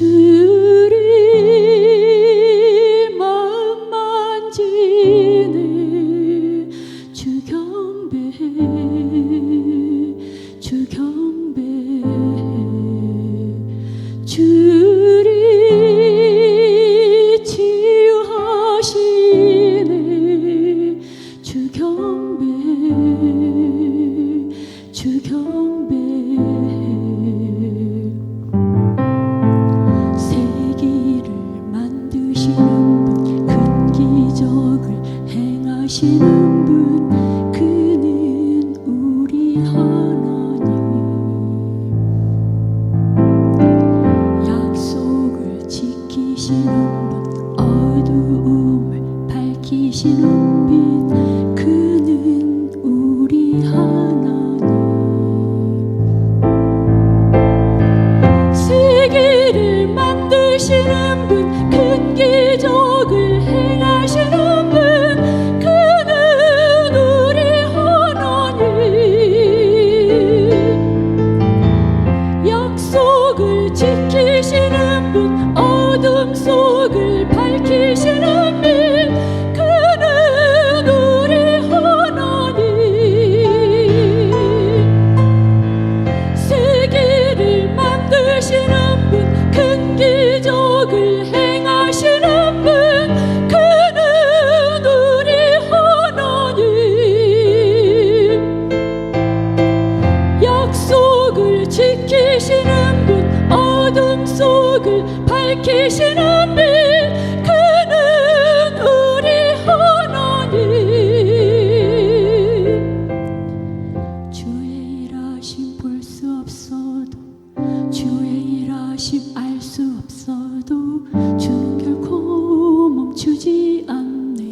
to you 밝히시는 빛 그는 우리 하나님. 주의 일하심 볼 수 없어도 주의 일하심 알 수 없어도 주는 결코 멈추지 않네.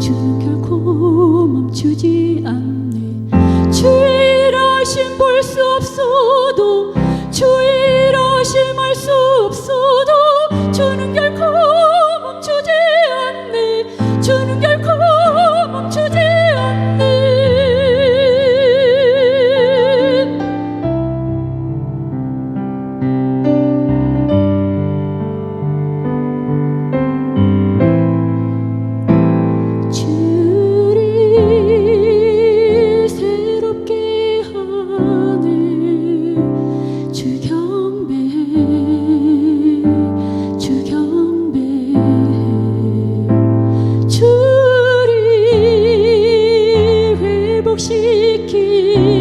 주는 결코 멈추지 않네. 주의 일하심 볼 수 없어도 회복시키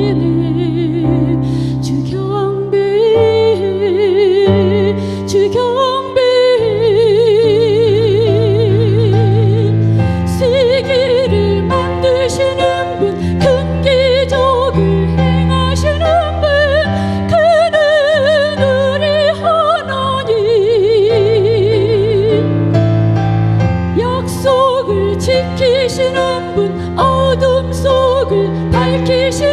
어둠 속을 밝히시